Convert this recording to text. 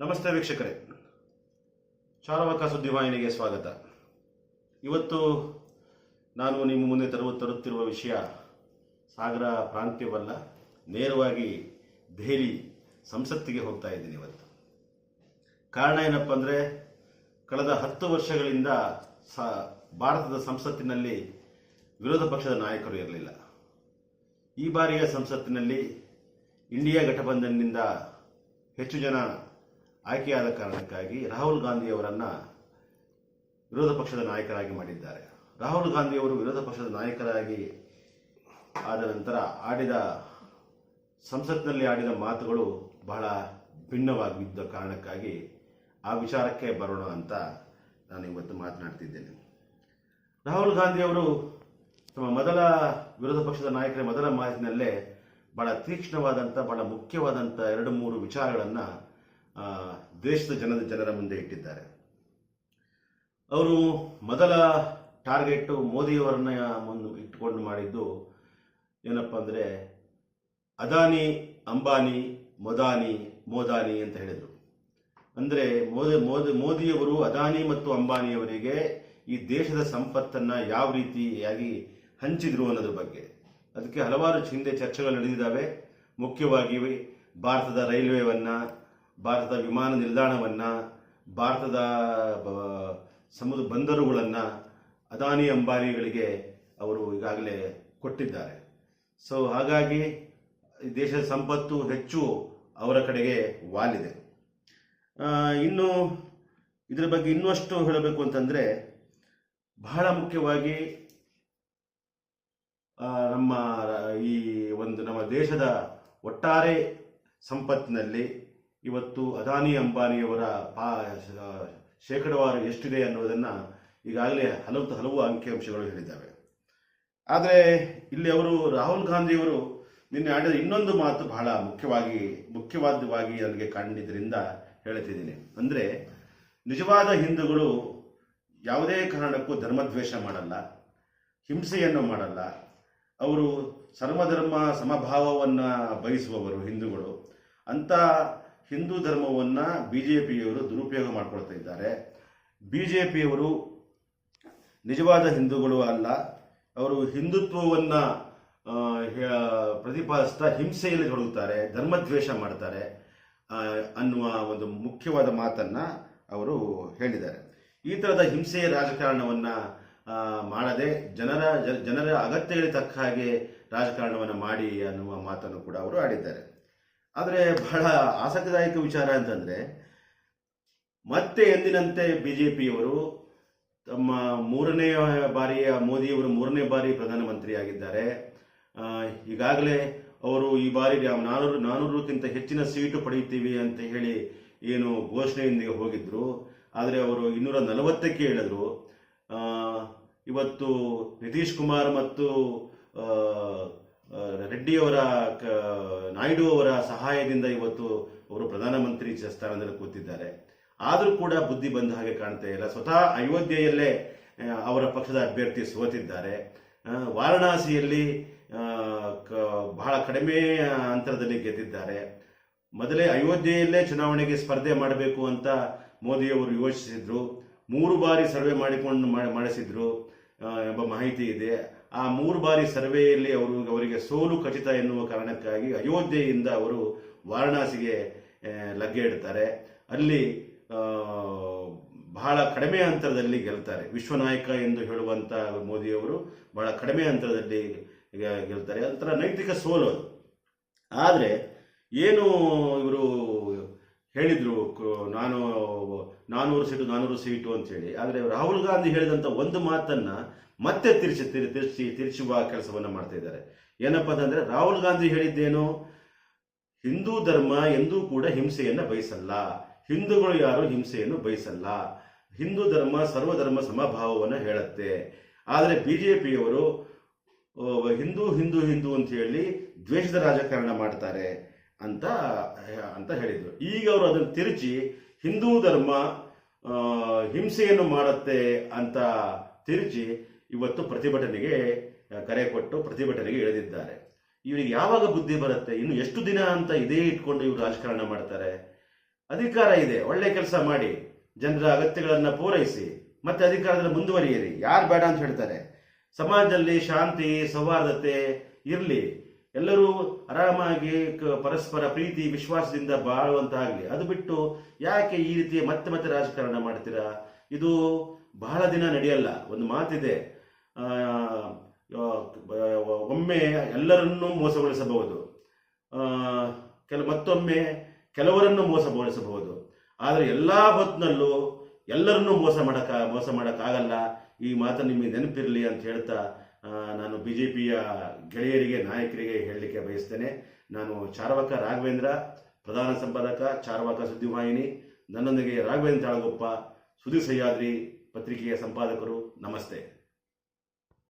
ನಮಸ್ತೆ ವೀಕ್ಷಕರೇ. ಚಾರವಕ ಸುದ್ದಿವಾಹಿನಿಗೆ ಸ್ವಾಗತ. ಇವತ್ತು ನಾನು ನಿಮ್ಮ ಮುಂದೆ ತರುವ, ತರುತ್ತಿರುವ ವಿಷಯ ಸಾಗರ ಪ್ರಾಂತ್ಯವಲ್ಲ, ನೇರವಾಗಿ ದೆಹಲಿ ಸಂಸತ್ತಿಗೆ ಹೋಗ್ತಾ ಇದ್ದೀನಿ ಇವತ್ತು. ಕಾರಣ ಏನಪ್ಪ ಅಂದರೆ, ಕಳೆದ ಹತ್ತು ವರ್ಷಗಳಿಂದ ಸ, ಭಾರತದ ಸಂಸತ್ತಿನಲ್ಲಿ ವಿರೋಧ ಪಕ್ಷದ ನಾಯಕರು ಇರಲಿಲ್ಲ. ಈ ಬಾರಿಯ ಸಂಸತ್ತಿನಲ್ಲಿ ಇಂಡಿಯಾ ಘಟಬಂಧನ್ನಿಂದ ಹೆಚ್ಚು ಜನ ಆಯ್ಕೆಯಾದ ಕಾರಣಕ್ಕಾಗಿ ರಾಹುಲ್ ಗಾಂಧಿಯವರನ್ನು ವಿರೋಧ ಪಕ್ಷದ ನಾಯಕರಾಗಿ ಮಾಡಿದ್ದಾರೆ. ರಾಹುಲ್ ಗಾಂಧಿಯವರು ವಿರೋಧ ಪಕ್ಷದ ನಾಯಕರಾಗಿ ಆದ ನಂತರ ಆಡಿದ, ಸಂಸತ್ನಲ್ಲಿ ಆಡಿದ ಮಾತುಗಳು ಬಹಳ ಭಿನ್ನವಾಗಿದ್ದ ಕಾರಣಕ್ಕಾಗಿ ಆ ವಿಚಾರಕ್ಕೆ ಬರೋಣ ಅಂತ ನಾನು ಇವತ್ತು ಮಾತನಾಡ್ತಿದ್ದೇನೆ. ರಾಹುಲ್ ಗಾಂಧಿಯವರು ತಮ್ಮ ಮೊದಲ ವಿರೋಧ ಪಕ್ಷದ ನಾಯಕರ ಮೊದಲ ಮಾತಿನಲ್ಲೇ ಬಹಳ ತೀಕ್ಷ್ಣವಾದಂಥ, ಬಹಳ ಮುಖ್ಯವಾದಂಥ ಎರಡು ಮೂರು ವಿಚಾರಗಳನ್ನು ದೇಶದ ಜನದ ಜನರ ಮುಂದೆ ಇಟ್ಟಿದ್ದಾರೆ. ಅವರು ಮೊದಲ ಟಾರ್ಗೆಟ್ ಮೋದಿಯವರನ್ನ ಮುಂದೆ ಇಟ್ಟುಕೊಂಡು ಮಾಡಿದ್ದು ಏನಪ್ಪ ಅಂದರೆ, ಅದಾನಿ, ಅಂಬಾನಿ, ಮೊದಾನಿ, ಮೋದಾನಿ ಅಂತ ಹೇಳಿದರು. ಅಂದರೆ ಮೋದಿ ಮೋದಿ, ಮೋದಿಯವರು ಅದಾನಿ ಮತ್ತು ಅಂಬಾನಿಯವರಿಗೆ ಈ ದೇಶದ ಸಂಪತ್ತನ್ನು ಯಾವ ರೀತಿಯಾಗಿ ಹಂಚಿದ್ರು ಅನ್ನೋದ್ರ ಬಗ್ಗೆ. ಅದಕ್ಕೆ ಹಲವಾರು ಹಿಂದೆ ಚರ್ಚೆಗಳು ನಡೆದಿದ್ದಾವೆ. ಮುಖ್ಯವಾಗಿ ಭಾರತದ ರೈಲ್ವೆವನ್ನು ಭಾರತದ ವಿಮಾನ ನಿಲ್ದಾಣವನ್ನು, ಭಾರತದ ಸಮುದ್ರ ಬಂದರುಗಳನ್ನು ಅದಾನಿ ಅಂಬಾನಿಗಳಿಗೆ ಅವರು ಈಗಾಗಲೇ ಕೊಟ್ಟಿದ್ದಾರೆ. ಸೊ ಹಾಗಾಗಿ ದೇಶದ ಸಂಪತ್ತು ಹೆಚ್ಚು ಅವರ ಕಡೆಗೆ ವಾಲಿದೆ. ಇನ್ನು ಇದರ ಬಗ್ಗೆ ಇನ್ನಷ್ಟು ಹೇಳಬೇಕು ಅಂತಂದರೆ, ಬಹಳ ಮುಖ್ಯವಾಗಿ ನಮ್ಮ ಈ ಒಂದು ನಮ್ಮ ದೇಶದ ಒಟ್ಟಾರೆ ಸಂಪತ್ತಿನಲ್ಲಿ ಇವತ್ತು ಅದಾನಿ ಅಂಬಾನಿಯವರ ಪಾ ಶೇಕಡವಾರು ಎಷ್ಟಿದೆ ಅನ್ನೋದನ್ನು ಈಗಾಗಲೇ ಹಲವು ಹಲವು ಅಂಕಿಅಂಶಗಳು ಹೇಳಿದ್ದಾವೆ. ಆದರೆ ಇಲ್ಲಿ ಅವರು ರಾಹುಲ್ ಗಾಂಧಿಯವರು ನಿನ್ನೆ ಆಡಿದ ಇನ್ನೊಂದು ಮಾತು ಬಹಳ ಮುಖ್ಯವಾಗಿ, ಮುಖ್ಯವಾದವಾಗಿ ನನಗೆ ಕಂಡಿದ್ದರಿಂದ ಹೇಳ್ತಿದ್ದೀನಿ. ಅಂದರೆ ನಿಜವಾದ ಹಿಂದೂಗಳು ಯಾವುದೇ ಕಾರಣಕ್ಕೂ ಧರ್ಮದ್ವೇಷ ಮಾಡಲ್ಲ, ಹಿಂಸೆಯನ್ನು ಮಾಡಲ್ಲ. ಅವರು ಸರ್ವಧರ್ಮ ಸಮಭಾವವನ್ನು ಬಯಸುವವರು ಹಿಂದೂಗಳು. ಅಂತ ಹಿಂದೂ ಧರ್ಮವನ್ನು ಬಿ ಜೆ ಪಿಯವರು ದುರುಪಯೋಗ ಮಾಡಿಕೊಳ್ತಾ ಇದ್ದಾರೆ. ಬಿ ಜೆ ಪಿಯವರು ನಿಜವಾದ ಹಿಂದೂಗಳು ಅಲ್ಲ. ಅವರು ಹಿಂದುತ್ವವನ್ನು ಪ್ರತಿಪಾದಿಸ್ತಾ ಹಿಂಸೆಯಲ್ಲಿ ತೊಡಗುತ್ತಾರೆ, ಧರ್ಮದ್ವೇಷ ಮಾಡ್ತಾರೆ ಅನ್ನುವ ಒಂದು ಮುಖ್ಯವಾದ ಮಾತನ್ನು ಅವರು ಹೇಳಿದ್ದಾರೆ. ಈ ಥರದ ಹಿಂಸೆಯ ರಾಜಕಾರಣವನ್ನು ಮಾಡದೆ ಜನರ ಜನರ ಅಗತ್ಯಗಳಿಗೆ ತಕ್ಕ ಹಾಗೆ ರಾಜಕಾರಣವನ್ನು ಮಾಡಿ ಅನ್ನುವ ಮಾತನ್ನು ಕೂಡ ಅವರು ಆಡಿದ್ದಾರೆ. ಆದರೆ ಬಹಳ ಆಸಕ್ತಿದಾಯಕ ವಿಚಾರ ಅಂತಂದರೆ ಮತ್ತೆ ಎಂದಿನಂತೆ ಬಿ ಜೆ ಪಿಯವರು ತಮ್ಮ ಮೂರನೇ ಬಾರಿಯ ಮೋದಿಯವರು ಮೂರನೇ ಬಾರಿ ಪ್ರಧಾನಮಂತ್ರಿಯಾಗಿದ್ದಾರೆ. ಈಗಾಗಲೇ ಅವರು ಈ ಬಾರಿ ನಾನೂರು ನಾನೂರಕ್ಕಿಂತ ಹೆಚ್ಚಿನ ಸೀಟು ಪಡೆಯುತ್ತೀವಿ ಅಂತ ಹೇಳಿ ಏನು ಘೋಷಣೆಯೊಂದಿಗೆ ಹೋಗಿದ್ರು. ಆದರೆ ಅವರು ಇನ್ನೂರ ನಲವತ್ತಕ್ಕೆ ಹೇಳಿದ್ರು. ಇವತ್ತು ನಿತೀಶ್ ಕುಮಾರ್ ಮತ್ತು ರೆಡ್ಡಿಯವರ ಅವರ ನಾಯ್ಡು ಅವರ ಸಹಾಯದಿಂದ ಇವತ್ತು ಅವರು ಪ್ರಧಾನಮಂತ್ರಿ ಸ್ಥಾನದಲ್ಲಿ ಕೂತಿದ್ದಾರೆ. ಆದರೂ ಕೂಡ ಬುದ್ಧಿ ಬಂದ ಹಾಗೆ ಕಾಣ್ತಾ ಇಲ್ಲ. ಸ್ವತಃ ಅಯೋಧ್ಯೆಯಲ್ಲೇ ಅವರ ಪಕ್ಷದ ಅಭ್ಯರ್ಥಿ ಸೋತಿದ್ದಾರೆ. ವಾರಣಾಸಿಯಲ್ಲಿ ಬಹಳ ಕಡಿಮೆ ಅಂತರದಲ್ಲಿ ಗೆದ್ದಿದ್ದಾರೆ. ಮೊದಲೇ ಅಯೋಧ್ಯೆಯಲ್ಲೇ ಚುನಾವಣೆಗೆ ಸ್ಪರ್ಧೆ ಮಾಡಬೇಕು ಅಂತ ಮೋದಿಯವರು ಯೋಚಿಸಿದ್ರು. ಮೂರು ಬಾರಿ ಸರ್ವೆ ಮಾಡಿಕೊಂಡು ಮಾಡಿಸಿದ್ರು. ಎಂಬ ಮಾಹಿತಿ ಇದೆ. ಆ ಮೂರು ಬಾರಿ ಸರ್ವೆಯಲ್ಲಿ ಅವರು ಅವರಿಗೆ ಸೋಲು ಖಚಿತ ಎನ್ನುವ ಕಾರಣಕ್ಕಾಗಿ ಅಯೋಧ್ಯೆಯಿಂದ ಅವರು ವಾರಣಾಸಿಗೆ ಲಗ್ಗೆ ಇಡ್ತಾರೆ. ಅಲ್ಲಿ ಬಹಳ ಕಡಿಮೆ ಅಂತರದಲ್ಲಿ ಗೆಲ್ತಾರೆ. ವಿಶ್ವನಾಯಕ ಎಂದು ಹೇಳುವಂಥ ಮೋದಿಯವರು ಬಹಳ ಕಡಿಮೆ ಅಂತರದಲ್ಲಿ ಗೆಲ್ತಾರೆ. ಒಂಥರ ನೈತಿಕ ಸೋಲು ಆದರೆ, ಏನು ಇವರು ಹೇಳಿದ್ರು ನಾನು ನಾನ್ನೂರು ಸೀಟು, ನಾನೂರು ಸೀಟು ಅಂತೇಳಿ ಆದರೆ ರಾಹುಲ್ ಗಾಂಧಿ ಹೇಳಿದಂಥ ಒಂದು ಮಾತನ್ನ ಮತ್ತೆ ತಿರ್ಚಿ ತಿರು ತಿರ್ಚಿ, ತಿರ್ಚುವ ಕೆಲಸವನ್ನ ಮಾಡ್ತಾ ಇದ್ದಾರೆ. ಏನಪ್ಪ ಅಂತಂದ್ರೆ ರಾಹುಲ್ ಗಾಂಧಿ ಹೇಳಿದ್ದೇನು? ಹಿಂದೂ ಧರ್ಮ ಎಂದೂ ಕೂಡ ಹಿಂಸೆಯನ್ನು ಬಯಸಲ್ಲ. ಹಿಂದೂಗಳು ಯಾರು ಹಿಂಸೆಯನ್ನು ಬಯಸಲ್ಲ. ಹಿಂದೂ ಧರ್ಮ ಸರ್ವಧರ್ಮ ಸಮಭಾವವನ್ನು ಹೇಳುತ್ತೆ. ಆದರೆ ಬಿಜೆಪಿಯವರು ಹಿಂದೂ ಹಿಂದೂ ಹಿಂದೂ ಅಂತ ಹೇಳಿ ದ್ವೇಷದ ರಾಜಕಾರಣ ಮಾಡ್ತಾರೆ. ಅಂತ ಅಂತ ಹೇಳಿದ್ರು. ಈಗ ಅವರು ಅದನ್ನು ತಿರುಚಿ ಹಿಂದೂ ಧರ್ಮ ಹಿಂಸೆಯನ್ನು ಮಾಡುತ್ತೆ ಅಂತ ತಿರುಚಿ ಇವತ್ತು ಪ್ರತಿಭಟನೆಗೆ ಕರೆ ಕೊಟ್ಟು ಪ್ರತಿಭಟನೆಗೆ ಇಳಿದಿದ್ದಾರೆ. ಇವರಿಗೆ ಯಾವಾಗ ಬುದ್ಧಿ ಬರುತ್ತೆ? ಇನ್ನು ಎಷ್ಟು ದಿನ ಅಂತ ಇದೇ ಇಟ್ಕೊಂಡು ಇವರು ರಾಜಕಾರಣ ಮಾಡ್ತಾರೆ? ಅಧಿಕಾರ ಇದೆ, ಒಳ್ಳೆ ಕೆಲಸ ಮಾಡಿ. ಜನರ ಅಗತ್ಯಗಳನ್ನು ಪೂರೈಸಿ. ಮತ್ತೆ ಅಧಿಕಾರದಲ್ಲಿ ಮುಂದುವರಿಯಿರಿ. ಯಾರು ಬೇಡ ಅಂತ ಹೇಳ್ತಾರೆ. ಸಮಾಜದಲ್ಲಿ ಶಾಂತಿ, ಸೌಹಾರ್ದತೆ ಇರಲಿ. ಎಲ್ಲರೂ ಆರಾಮಾಗಿ ಪರಸ್ಪರ ಪ್ರೀತಿ, ವಿಶ್ವಾಸದಿಂದ ಬಾಳುವಂತಾಗಲಿ. ಅದು ಬಿಟ್ಟು ಯಾಕೆ ಈ ರೀತಿ ಮತ್ತೆ ಮತ್ತೆ ರಾಜಕಾರಣ ಮಾಡ್ತೀರಾ? ಇದು ಬಹಳ ದಿನ ನಡೆಯಲ್ಲ. ಒಂದು ಮಾತಿದೆ. ಒಮ್ಮೆ ಎಲ್ಲರನ್ನೂ ಮೋಸಗೊಳಿಸಬಹುದು. ಕೆಲ, ಮತ್ತೊಮ್ಮೆ ಕೆಲವರನ್ನು ಮೋಸಗೊಳಿಸಬಹುದು. ಆದರೆ ಎಲ್ಲ ಹೊತ್ತಿನಲ್ಲೂ ಎಲ್ಲರನ್ನೂ ಮೋಸ ಮಾಡಕ, ಮೋಸ ಮಾಡೋಕ್ಕಾಗಲ್ಲ. ಈ ಮಾತು ನಿಮಗೆ ನೆನಪಿರಲಿ ಅಂತ ಹೇಳ್ತಾ ನಾನು ಬಿ ಜೆ ಪಿಯ ಗೆಳೆಯರಿಗೆ, ನಾಯಕರಿಗೆ ಹೇಳಲಿಕ್ಕೆ ಬಯಸ್ತೇನೆ. ನಾನು ಚಾರ್ವಾಕ ರಾಘವೇಂದ್ರ, ಪ್ರಧಾನ ಸಂಪಾದಕ, ಚಾರ್ವಾಕ ಸುದ್ದಿವಾಹಿನಿ, ನನ್ನೊಂದಿಗೆ ರಾಘವೇಂದ್ರ ತಾಳಗೊಪ್ಪ ಸುದ್ದಿ ಸಹ್ಯಾದ್ರಿ, ಪತ್ರಿಕೆಯ ಸಂಪಾದಕರು. ನಮಸ್ತೆ.